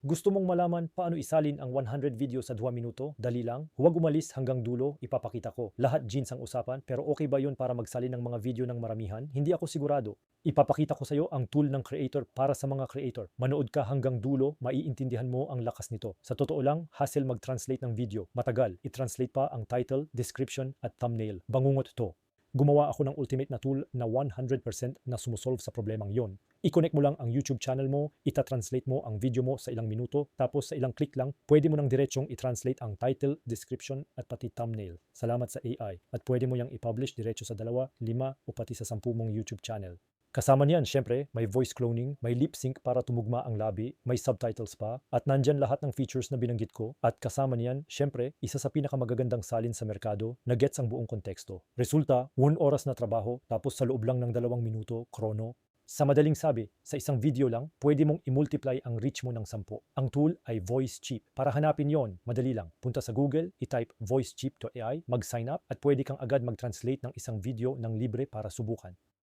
Gusto mong malaman paano isalin ang 100 video sa 2 minuto? Dali lang. Huwag umalis hanggang dulo, ipapakita ko. Lahat jeans ang usapan, pero okay ba yun para magsalin ng mga video ng maramihan? Hindi ako sigurado. Ipapakita ko sa iyo ang tool ng creator para sa mga creator. Manood ka hanggang dulo, maiintindihan mo ang lakas nito. Sa totoo lang, hassle mag-translate ng video. Matagal. I-translate pa ang title, description at thumbnail. Bangungot to. Gumawa ako ng ultimate na tool na 100% na sumusolve sa problemang yon. I-connect mo lang ang YouTube channel mo, ita-translate mo ang video mo sa ilang minuto, tapos sa ilang click lang, pwede mo nang diretsong i-translate ang title, description at pati thumbnail. Salamat sa AI. At pwede mo yang i-publish diretso sa dalawa, lima o pati sa sampu mong YouTube channel. Kasama niyan, syempre, may voice cloning, may lip sync para tumugma ang labi, may subtitles pa, at nandyan lahat ng features na binanggit ko. At kasama niyan, syempre, isa sa pinakamagagandang salin sa merkado na gets ang buong konteksto. Resulta, 1 oras na trabaho, tapos sa loob lang ng dalawang minuto, chrono, sa madaling sabi, sa isang video lang, pwede mong i-multiply ang reach mo ng 10. Ang tool ay VoiceCheap. Para hanapin yon, madali lang. Punta sa Google, i-type voicecheap.ai, mag-sign up, at pwede kang agad mag-translate ng isang video ng libre para subukan.